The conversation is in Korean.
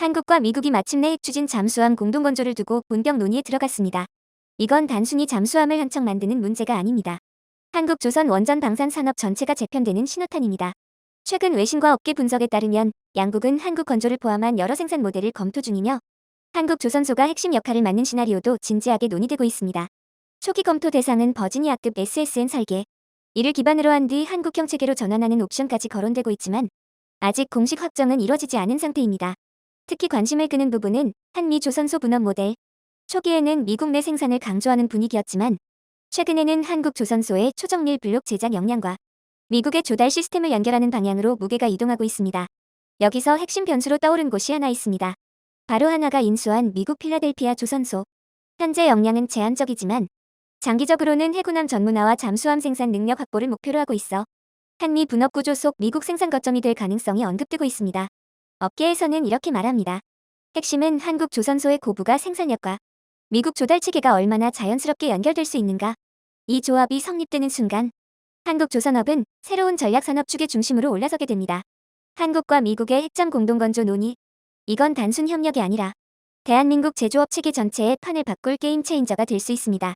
한국과 미국이 마침내 핵추진 잠수함 공동건조를 두고 본격 논의에 들어갔습니다. 이건 단순히 잠수함을 한 척 만드는 문제가 아닙니다. 한국 조선 원전 방산 산업 전체가 재편되는 신호탄입니다. 최근 외신과 업계 분석에 따르면 양국은 한국 건조를 포함한 여러 생산 모델을 검토 중이며 한국 조선소가 핵심 역할을 맡는 시나리오도 진지하게 논의되고 있습니다. 초기 검토 대상은 버지니아급 SSN 설계, 이를 기반으로 한 뒤 한국형 체계로 전환하는 옵션까지 거론되고 있지만 아직 공식 확정은 이뤄지지 않은 상태입니다. 특히 관심을 끄는 부분은 한미 조선소 분업 모델. 초기에는 미국 내 생산을 강조하는 분위기였지만 최근에는 한국 조선소의 초정밀 블록 제작 역량과 미국의 조달 시스템을 연결하는 방향으로 무게가 이동하고 있습니다. 여기서 핵심 변수로 떠오른 곳이 하나 있습니다. 바로 하나가 인수한 미국 필라델피아 조선소. 현재 역량은 제한적이지만 장기적으로는 해군함 전문화와 잠수함 생산 능력 확보를 목표로 하고 있어 한미 분업 구조 속 미국 생산 거점이 될 가능성이 언급되고 있습니다. 업계에서는 이렇게 말합니다. 핵심은 한국 조선소의 고부가 생산력과 미국 조달 체계가 얼마나 자연스럽게 연결될 수 있는가. 이 조합이 성립되는 순간 한국 조선업은 새로운 전략 산업 축의 중심으로 올라서게 됩니다. 한국과 미국의 핵잠 공동건조 논의. 이건 단순 협력이 아니라 대한민국 제조업 체계 전체의 판을 바꿀 게임 체인저가 될 수 있습니다.